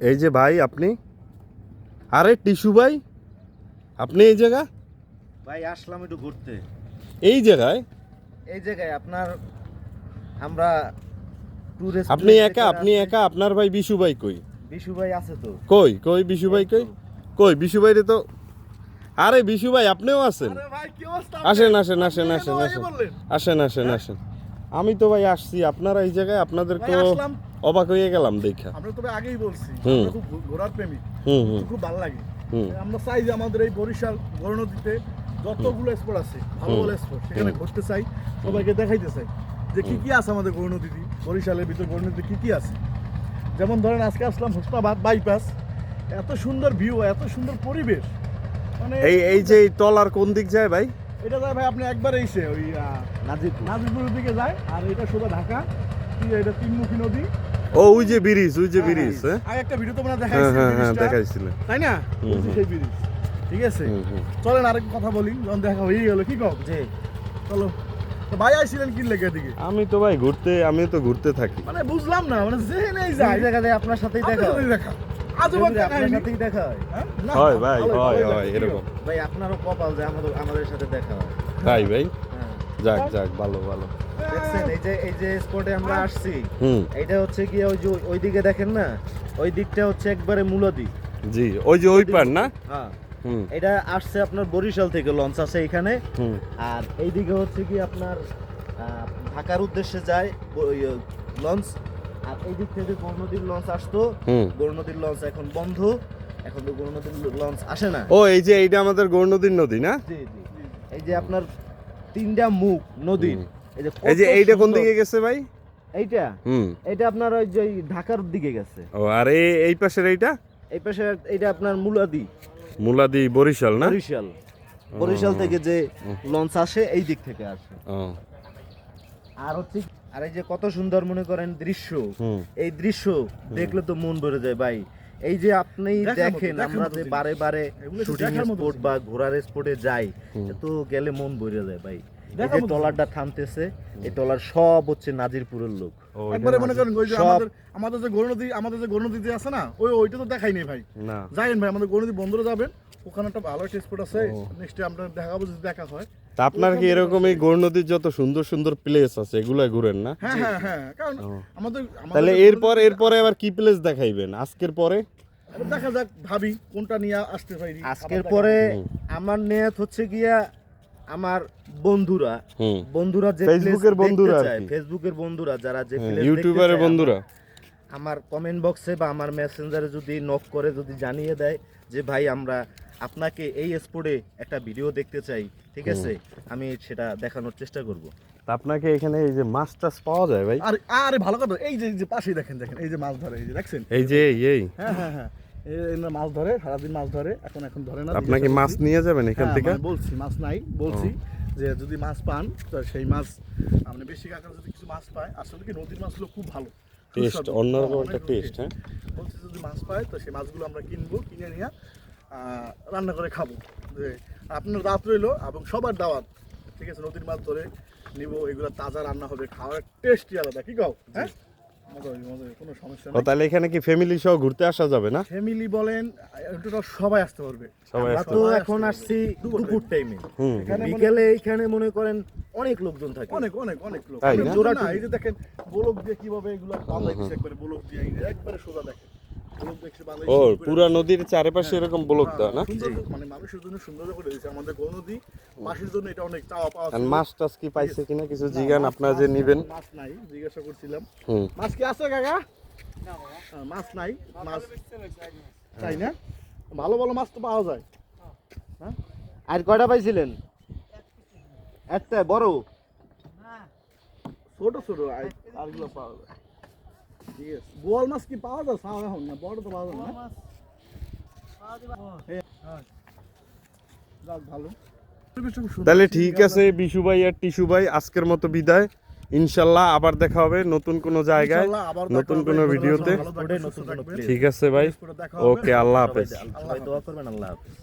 এই যে ভাই আপনি? আরে টিসু ভাই আপনি এই জায়গা? ভাই আসলাম একটু ঘুরতে। এই জায়গায়? এই জায়গায় আপনার আমরা আপনি একা আপনি একা আপনার ভাই বিশু ভাই কই? বিশু ভাই আছে তো। কই কই বিশু ভাই কই? কই বিশু ভাই রে তো? আরে বিশু ভাই আপনিও আছেন? আসেন আসেন আসেন আসেন আসেন। আসেন আসেন আসেন। আমি তো ভাই আসছি আপনারা এই জায়গায় ভাই আসলাম। অবাক হয়ে গেলাম দেখা। আমরা তো আগেই বলছি। খুব ঘোরার প্রেমিক খুব ভালো লাগে। আমরা চাই যে আমাদের এই বরিশাল গৌরনদীতে যতগুলো স্পট আছে ভালো ভালো স্পট সেখানে ঘুরতে চাই সবাইকে দেখাইতে চাই যে কি কি আছে আমাদের গৌরনদীতে বরিশালের ভিতর গৌরনদীতে কি কি আছে। যেমন ধরেন আজকে আসলাম হোসনাবাদ বাইপাস এত সুন্দর ভিউ এত সুন্দর পরিবেশ। মানে এই এই যে এই টলার কোন দিক যায় ভাই? এটা যায় ভাই আপনি একবার এসে ওই নাজিরপুর। নাজিরপুরের দিকে যায় আর এটা সোজা ঢাকা। এটা তিনমুখী নদী। ও ওই যে ব্রিজ ওই যে ব্রিজ হ্যাঁ আর একটা ভিডিও তোমরা হ্যাঁ দেখাইছি হ্যাঁ হ্যাঁ ব্রিজটা। তাই না? হুম। সেই ব্রিজ। ঠিক আছে? চলেন আরেক কথা বলি যখন দেখা হয়ে গেল কি কও? যে চলো। তো ভাই আইছিলেন কি লেগে দিকে আমি তো ভাই ঘুরতে আমি তো ঘুরতে থাকি। মানে বুঝলাম না মানে জায়গাতে আপনার সাথেই দেখা আপনার সাথেই দেখা দেখা। হয়। হ্যাঁ? না, ভাই হয় হয় এরকম। ভাই আপনারও কপাল যে আমাদের আমাদের সাথে দেখা হয়। তাই ভাই? হ্যাঁ। যাক যাক ভালো ভালো। দেখছেন এই যে এই যে স্পটে আমরা আসছি এটা হচ্ছে কি ওই যে ওই দেখেন না? ওই দিকটা হচ্ছে একবারে মূলদি জি ওই যে ওই পার না? হ্যাঁ। এটা আসছে আপনার বরিশাল থেকে লঞ্চ আছে এখানে আর এইদিকে হচ্ছে কি আপনার আহ, ঢাকার উদ্দেশ্যে যায় লঞ্চ। আর এই দিক থেকে গৌরনদীর লঞ্চ আসতো। হুম। লঞ্চ এখন বন্ধ। এখন তো গৌরনদীর লঞ্চ আসে না। ও এই যে এইটা আমাদের গৌরনদীর নদী না? জি জি। এই যে আপনার তিনটা মুখ নদীর এই যে এই যে এইটা কোন দিকে গেছে ভাই? এইটা? হুম। এটা আপনার ওই যে ঢাকার দিকে গেছে। ও আর এই এই পাশের এইটা? এই পাশে এইটা আপনার মুলাদি। মুলাদি বরিশাল না? বরিশাল। বরিশাল থেকে যে লঞ্চ আসে এই দিক থেকে আসে। আর হচ্ছে আর এই যে কত সুন্দর মনে করেন দৃশ্য এই দৃশ্য দেখলে তো মন ভরে যায় ভাই। এই যে আপনি দেখেন আমরা যে বারে বারে শুটিং স্পট বা ঘোরার স্পটে যাই তো গেলে মন ভরে যায় ভাই। এই যে মতো ট্রলারটা থামতেছে এই ট্রলার সব হচ্ছে নাজিরপুরের লোক। একবারে মনে করেন ওই যে আমাদের আমাদের যে গৌরনদী আমাদের যে গৌরনদীতে আছে না ওই ওইটা তো দেখাই নেই ভাই। না। যাইন ভাই আমাদের গৌরনদী বন্ধুরা যাবেন ওখানে একটা ভালো একটা স্পট আছে। নেক্সট আমরা দেখাবো যদি দেখা হয়। তা আপনার কি এরকম এই গৌরনদীর যত সুন্দর সুন্দর প্লেস আছে এগুলো ঘুরেন না? হ্যাঁ হ্যাঁ হ্যাঁ কারণ আমাদের তাহলে এরপর এরপরে আবার কি প্লেস দেখাইবেন? আজকের পরে? দেখা যাক ভাবি কোনটা নিয়ে আসতে পারি। আজকের পরে আমার নিয়ত হচ্ছে গিয়া আমার বন্ধুরা। বন্ধুরা যে ফেসবুকের বন্ধুরা। ফেসবুকের বন্ধুরা যারা যে ইউটিউবারের বন্ধুরা। আমার কমেন্ট বক্সে বা আমার মেসেঞ্জারে যদি নক করে যদি জানিয়ে দেয় যে ভাই আমরা আপনাকে এই স্পোর্টে একটা ভিডিও দেখতে চাই ঠিক আছে? আমি সেটা দেখানোর চেষ্টা করব। তা আপনাকে এখানে এই যে মাছ টাছ পাওয়া যায় ভাই? আর আরে ভালো কথা। এই যে এই যে পাশেই দেখেন দেখেন এই যে মাছ ধরে এই যে দেখছেন? এই যে এই হ্যাঁ হ্যাঁ হ্যাঁ। এই মাছ ধরে সারাদিন মাছ ধরে এখন এখন ধরে না আপনাকে মাছ নিয়ে যাবেন এখান হ্যাঁ, থেকে? মানে বলছি মাছ নাই বলছি যে যদি মাছ পান তো সেই মাছ আপনি বেশি কাকার যদি কিছু মাছ পায় আসলে কি নদীর মাছগুলো খুব ভালো। টেস্ট অন্যরকম একটা টেস্ট হ্যাঁ? বলছি যদি মাছ পায় তো সেই মাছগুলো আমরা কিনবো কিনে নিয়ে রান্না করে খাব। যে আপনার রাত রইল এবং সবার দাওয়াত। ঠিক আছে নদীর মাছ ধরে নিব এগুলো তাজা রান্না হবে খাওয়ার টেস্টই আলাদা কি কও? হ্যাঁ? ও তাহলে এখানে কি ফ্যামিলি সহ ঘুরতে আসা যাবে না? ফ্যামিলি বলেন এটা সবাই আসতে পারবে। সবাই আমরা তো এখন আসছি দুপুর টাইমে হুম। এখানে মনে- বিকেলে এইখানে মনে করেন অনেক লোকজন থাকে। অনেক অনেক অনেক লোক। তাই না? জোড়া না এই যে দেখেন বলক দিয়ে কীভাবে এগুলো বাংলাদেশ একবারে বলক দিয়ে যে একবারে সোজা দেখেন। ও পুরা নদীর চারপাশে এরকম ব্লক দেওয়া না? মানে মানুষের জন্য সুন্দর করে দিয়েছে। আমাদের গৌ নদী মাসের জন্য এটা অনেক চাওয়া পাওয়া আর মাছ টাছ কি পাইছে কিনা কিছু জিগান আপনারা যে নিবেন। মাছ নাই জিজ্ঞাসা করছিলাম। হুম। মাছ কি আছে কাকা? হ্যাঁ, মাছ নাই মাছ তাই না। ভালো ভালো মাছ তো পাওয়া যায়। আর কয়টা পাইছিলেন? একটা বড়? ছোট ছোট আর- আরগুলো পাওয়া যায়। বোয়াল মাছ কি পাওয়া যায়? সাও এখন না? বড় তো পাওয়া যায় না? হ্যাঁ। তাহলে ঠিক আছে বিশু ভাই আর টিসু ভাই আজকের মতো বিদায়। ইনশাল্লাহ আবার দেখা হবে নতুন কোনো জায়গায় নতুন। কোনো ভিডিওতে। ঠিক আছে ভাই। ওকে আল্লাহ হাফেজ। দোয়া করবেন আল্লাহ হাফেজ।